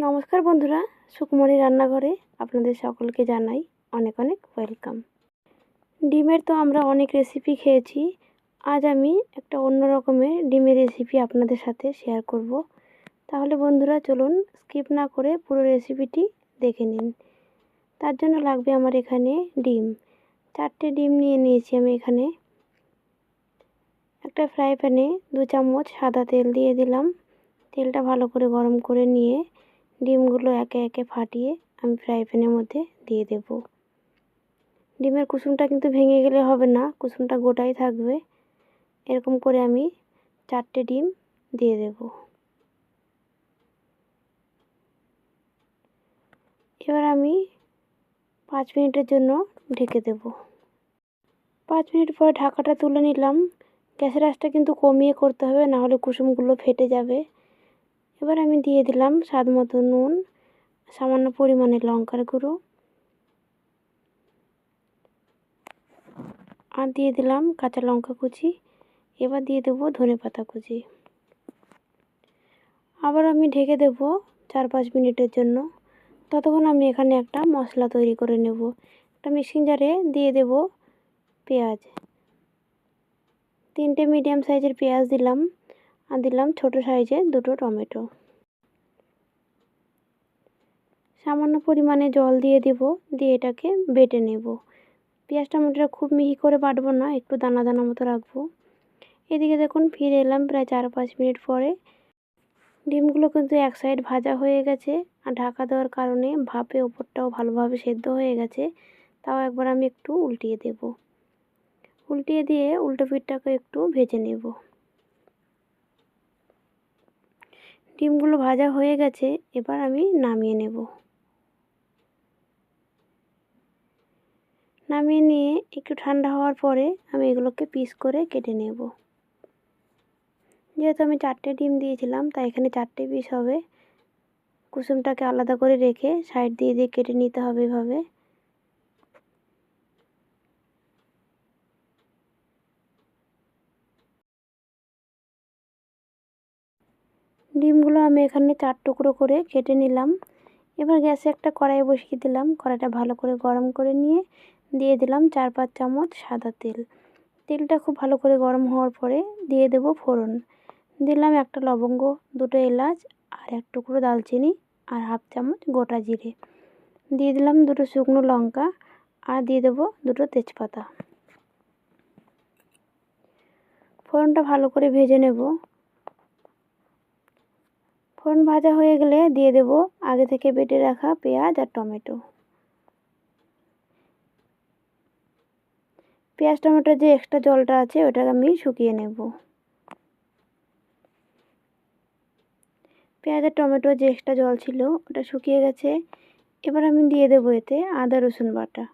নমস্কার বন্ধুরা, সুকুমারী রান্নাঘরে আপনাদের সকলকে জানাই অনেক অনেক ওয়েলকাম। ডিমের তো আমরা অনেক রেসিপি খেয়েছি, আজ আমি একটা অন্য রকমের ডিমের রেসিপি আপনাদের সাথে শেয়ার করব। তাহলে বন্ধুরা চলুন স্কিপ না করে পুরো রেসিপিটি দেখে নিন। তার জন্য লাগবে আমার এখানে ডিম। চারটে ডিম নিয়ে নিয়েছি আমি এখানে। একটা ফ্রাই প্যানে দু চামচ সাদা তেল দিয়ে দিলাম। তেলটা ভালো করে গরম করে নিয়ে ডিমগুলো একে একে ফাটিয়ে আমি ফ্রাই প্যানের মধ্যে দিয়ে দেব। ডিমের কুসুমটা কিন্তু ভেঙে গেলে হবে না, কুসুমটা গোটাই থাকবে। এরকম করে আমি চারটে ডিম দিয়ে দেব। এবার আমি পাঁচ মিনিটের জন্য ঢেকে দেব। পাঁচ মিনিট পর ঢাকাটা তুলে নিলাম। গ্যাসের আঁচটা কিন্তু কমিয়ে করতে হবে, নাহলে কুসুমগুলো ফেটে যাবে। এবার আমি দিয়ে দিলাম স্বাদ মতো নুন, সামান্য পরিমাণে লঙ্কার গুঁড়ো। আর দিয়ে দিলাম কাঁচা লঙ্কা কুচি, এবার দিয়ে দেবো ধনে পাতা কুচি। আবার আমি ঢেকে দেব চার পাঁচ মিনিটের জন্য। ততক্ষণ আমি এখানে একটা মশলা তৈরি করে নেব। একটা মিক্সিং জারে দিয়ে দেব পেঁয়াজ। তিনটে মিডিয়াম সাইজের পেঁয়াজ দিলাম, আর দিলাম ছোট সাইজের দুটো টমেটো। সামান্য পরিমাণে জল দিয়ে দেব, দিয়ে এটাকে বেটে নেব। পেঁয়াজ টমেটোটা খুব মিহি করে বাটবো না, একটু দানা দানা মতো রাখব। এদিকে দেখুন ফিরে এলাম প্রায় চার পাঁচ মিনিট পরে। ডিমগুলো কিন্তু এক সাইড ভাজা হয়ে গেছে, আর ঢাকা দেওয়ার কারণে ভাপে ওপরটাও ভালোভাবে সেদ্ধ হয়ে গেছে, তাও একবার আমি একটু উল্টিয়ে দেব। উল্টিয়ে দিয়ে উল্টো পিঠটাকে একটু ভেজে নেব। ডিমগুলো ভাজা হয়ে গেছে, এবার আমি নামিয়ে নেব। নামিয়ে নিয়ে একটু ঠান্ডা হওয়ার পরে আমি এগুলোকে পিস করে কেটে নেব। যেহেতু আমি চারটে ডিম দিয়েছিলাম, তাই এখানে চারটে পিস হবে। কুসুমটাকে আলাদা করে রেখে সাইড দিয়ে দিয়ে কেটে নিতে হবে এভাবে। ডিমগুলো আমি এখানে চার টুকরো করে কেটে নিলাম। এবার গ্যাসে একটা কড়াই বসিয়ে দিলাম। কড়াইটা ভালো করে গরম করে নিয়ে দিয়ে দিলাম চার পাঁচ চামচ সাদা তেল। তেলটা খুব ভালো করে গরম হওয়ার পরে দিয়ে দেব ফোড়ন। দিলাম একটা লবঙ্গ, দুটো এলাচ আর এক টুকরো দালচিনি আর হাফ চামচ গোটা জিরে। দিয়ে দিলাম দুটো শুকনো লঙ্কা আর দিয়ে দেবো দুটো তেজপাতা। ফোড়নটা ভালো করে ভেজে নেব। ফোড়ন ভাজা হয়ে গেলে দিয়ে দেব আগে থেকে বেটে রাখা পেঁয়াজ আর টমেটো। পেঁয়াজ টমেটোর যে এক্সট্রা জলটা আছে, ওটাকে আমি শুকিয়ে নেব। পেঁয়াজ আর টমেটোর যে এক্সট্রা জল ছিল, ওটা শুকিয়ে গেছে। এবার আমি দিয়ে দেবো এতে আদা, রসুন বাটা।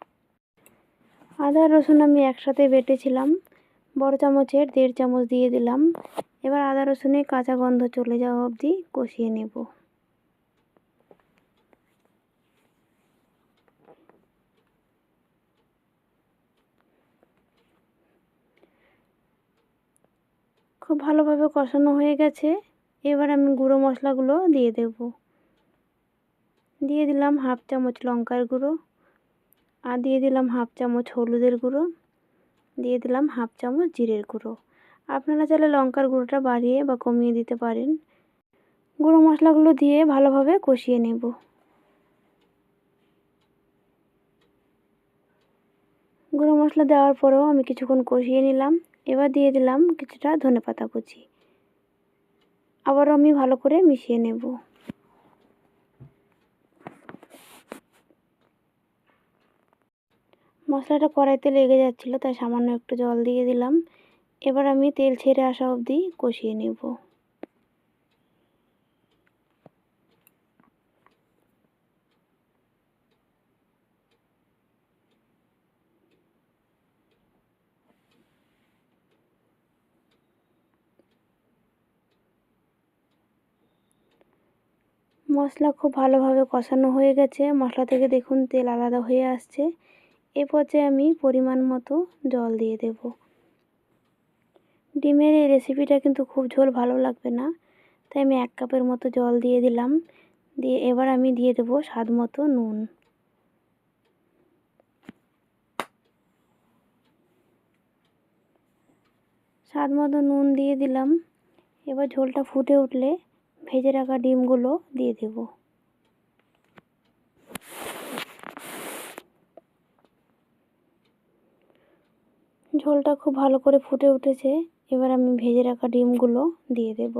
আদা, রসুন আমি একসাথে বেটেছিলাম। বড় চামচের দেড় চামচ দিয়ে দিলাম। এবার আদা, রসুনের কাঁচা গন্ধ চলে যাওয়া অবধি কষিয়ে নেব। খুব ভালোভাবে কষানো হয়ে গেছে। এবার আমি গুঁড়ো মশলাগুলো দিয়ে দেব। দিয়ে দিলাম হাফ চামচ লঙ্কার গুঁড়ো আর দিয়ে দিলাম হাফ চামচ হলুদের গুঁড়ো। দিয়ে দিলাম হাফ চামচ জিরের গুঁড়ো। আপনারা চাইলে লঙ্কার গুঁড়োটা বাড়িয়ে বা কমিয়ে দিতে পারেন। গুঁড়ো মশলাগুলো দিয়ে ভালোভাবে কষিয়ে নেব। গুঁড়ো মশলা দেওয়ার পরেও আমি কিছুক্ষণ কষিয়ে নিলাম। এবার দিয়ে দিলাম কিছুটা ধনে পাতা কুচি। আবারও আমি ভালো করে মিশিয়ে নেব। মশলাটা কড়াইতে লেগে যাচ্ছিল, তাই সামান্য একটু জল দিয়ে দিলাম। এবার আমি তেল ছেড়ে আসা অবধি কষিয়ে নেব। মশলা খুব ভালোভাবে কষানো হয়ে গেছে। মশলা থেকে দেখুন তেল আলাদা হয়ে আসছে। এ পর্যায়ে আমি পরিমাণ মতো জল দিয়ে দেব। ডিমের এই রেসিপিটা কিন্তু খুব ঝোল ভালো লাগবে না, তাই আমি এক কাপের মতো জল দিয়ে দিলাম। দিয়ে এবার আমি দিয়ে দেবো স্বাদ মতো নুন। স্বাদ মতো নুন দিয়ে দিলাম। এবার ঝোলটা ফুটে উঠলে ভেজে রাখা ডিমগুলো দিয়ে দেব। ঝোলটা খুব ভালো করে ফুটে উঠেছে, এবার আমি ভেজে রাখা ডিমগুলো দিয়ে দেব।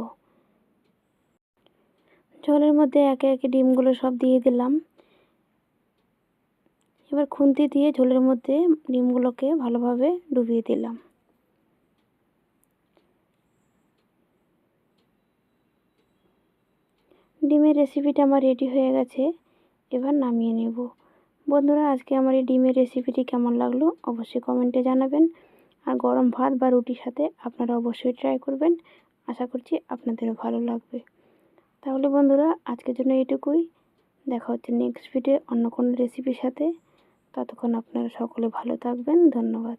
ঝোলের মধ্যে একে একে ডিমগুলো সব দিয়ে দিলাম। এবার খুন্তি দিয়ে ঝোলের মধ্যে ডিমগুলোকে ভালোভাবে ডুবিয়ে দিলাম। ডিমের রেসিপিটা আমার রেডি হয়ে গেছে। এবার নামিয়ে নেব। বন্ধুরা, আজকে আমার এই ডিমের রেসিপিটি কেমন লাগল অবশ্যই কমেন্টে জানাবেন। আর গরম ভাত বা রুটির সাথে আপনারা অবশ্যই ট্রাই করবেন। আশা করছি আপনাদেরও ভালো লাগবে। তাহলে বন্ধুরা, আজকের জন্য এটুকুই দেখা হচ্ছে নেক্সট ভিডিও অন্য কোনো রেসিপির সাথে। ততক্ষণ আপনারা সকলে ভালো থাকবেন। ধন্যবাদ।